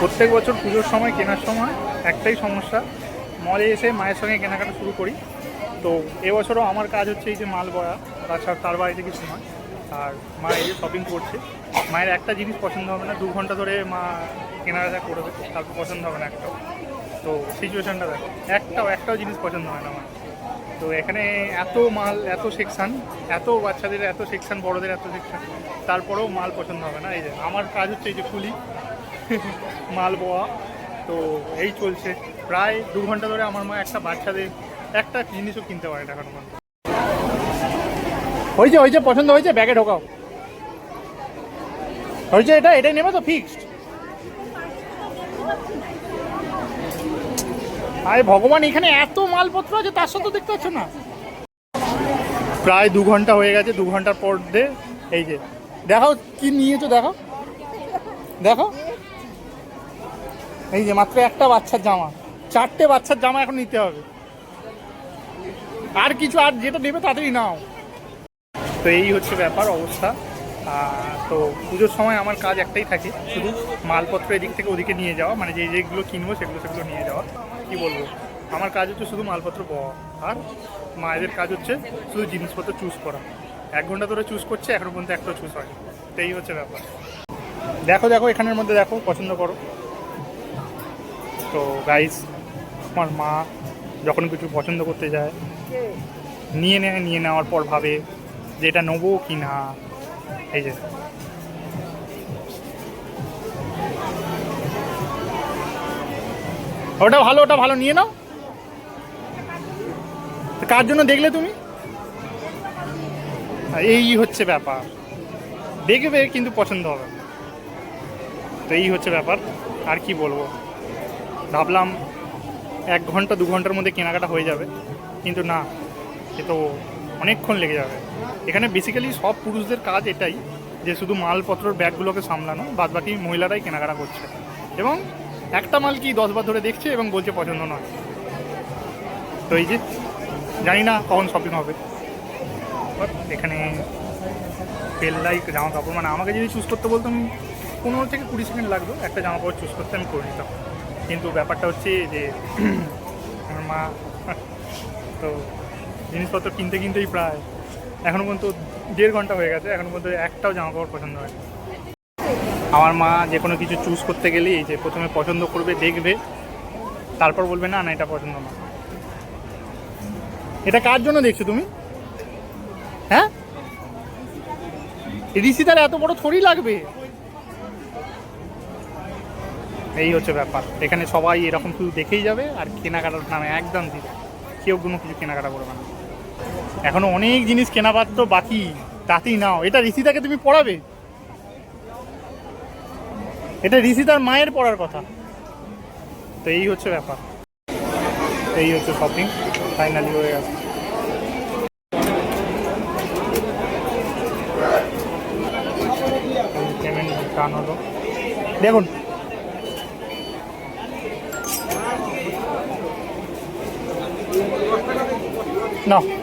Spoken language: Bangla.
প্রত্যেক বছর পুজোর সময়, কেনার সময় একটাই সমস্যা, মলে এসে মায়ের সঙ্গে কেনাকাটা শুরু করি। তো এবছরও আমার কাজ হচ্ছে এই যে মাল বয়া তাছাড়া তার বাড়িতে কিছু নয়, আর মা এই যে শপিং করছে। মায়ের একটা জিনিস পছন্দ হবে না, দু ঘণ্টা ধরে মা কেনাকাটা করবে তারপর পছন্দ হবে না একটাও। তো সিচুয়েশানটা দেখো, একটাও একটাও জিনিস পছন্দ হয় না আমার। তো এখানে এত মাল, এত সেকশন এত বাচ্চাদের, এত সেকশন বড়দের এত সেকশন তারপরেও মাল পছন্দ হবে না। এই যে আমার কাজ হচ্ছে এই যে খুলি মাল বোয়া তো এই চলছে। প্রায় দু ঘণ্টা ধরে আমার মা একটা বাচ্চাদের একটা জিনিসও কিনতে পারে এখনও পর্যন্ত। হয়েছে হয়েছে, পছন্দ হয়েছে, ব্যাগে ঢোকাও। হয়েছে এটা, এটাই নেবে তো ফিক্সড আরে ভগবান, এখানে এত মালপত্র আছে, তার সাথে দেখতে পাচ্ছ না? প্রায় দু ঘণ্টা হয়ে গেছে, দু ঘণ্টার পর দে, এই যে। দেখো কি নিয়েছো দেখো দেখো এই যে মাত্র একটা বাচ্চার জামা। চারটে বাচ্চার জামা এখন নিতে হবে। আর কিছু, আর যেটা নেবে তাড়াতাড়ি নাও। তো এই হচ্ছে ব্যাপার, অবস্থা। তো পুজোর সময় আমার কাজ একটাই থাকে, শুধু মালপত্র এদিক থেকে ওদিকে নিয়ে যাওয়া মানে যে যেগুলো কিনবো সেগুলো সেগুলো নিয়ে যাওয়া। কি বলব? আমার কাজ হচ্ছে শুধু মালপত্র পাওয়া, আর মায়েদের কাজ হচ্ছে শুধু জিনিসপত্র চুজ করা। এক ঘণ্টা ধরে চুজ করছে, এখনও পর্যন্ত একটা চুজ হয় তো এই হচ্ছে ব্যাপার। দেখো দেখো, এখানের মধ্যে দেখো, পছন্দ করো। তো গাইস আমার মা যখন কিছু পছন্দ করতে যায়, নিয়ে নেয় নিয়ে নেওয়ার পর ভাবে যে এটা নেব কি না। এই যে। ওটা ভালো ওটা ভালো, নিয়ে নাও। কার জন্য দেখলে তুমি? এই হচ্ছে ব্যাপার। দেখবে, কিন্তু পছন্দ হবে। তো এই হচ্ছে ব্যাপার। আর কি বলব? ভাবলাম এক ঘণ্টা, দু ঘণ্টার মধ্যে কেনাকাটা হয়ে যাবে। কিন্তু না সে তো অনেকক্ষণ লেগে যাবে। এখানে বেসিক্যালি সব পুরুষদের কাজ এটাই, যে শুধু মালপত্রর ব্যাগগুলোকে সামলানো বাদ বাকি মহিলারাই কেনাকাটা করছে। এবং একটা মাল কি দশবার ধরে দেখছে এবং বলছে পছন্দ নয়। তো এই যে, জানি না কখন শপিং হবে। এখানে পেল্লাই জামা কাপড় মানে আমাকে যদি চুজ করতে বলতাম পনেরো থেকে কুড়ি সেকেন্ড লাগতো, একটা জামা কাপড় চুজ করতে আমি করে নিতাম। কিন্তু ব্যাপারটা হচ্ছে যে, আমার মা, তো জিনিসপত্র কিনতে কিনতেই প্রায় এখনও পর্যন্ত দেড় ঘণ্টা হয়ে গেছে, এখনও পর্যন্ত একটাও জামা কাপড় পছন্দ হয় আমার মা যে কোনো কিছু চুজ করতে গেলেই যে প্রথমে পছন্দ করবে, দেখবে, তারপর বলবে, না না, এটা পছন্দ না। এটা কার জন্য দেখছ তুমি? হ্যাঁ? ঋষিদার এত বড় থরি লাগবে? এই হচ্ছে ব্যাপার। এখানে সবাই এরকম শুধু দেখেই যাবে আর কেনাকাটার নামে একদম দিবে। কেউ কোনো কিছু কেনাকাটা করবে না। এখনও অনেক জিনিস কেনাবার তো বাকি, তাতেই নাও। এটা ঋষিতাকে তুমি পড়াবে? এটা ঋষিদার মায়ের পড়ার কথা। তো এই হচ্ছে ব্যাপার। এই হচ্ছে শপিং ফাইনালি হয়ে গেছে। ডান হলো। দেখুন না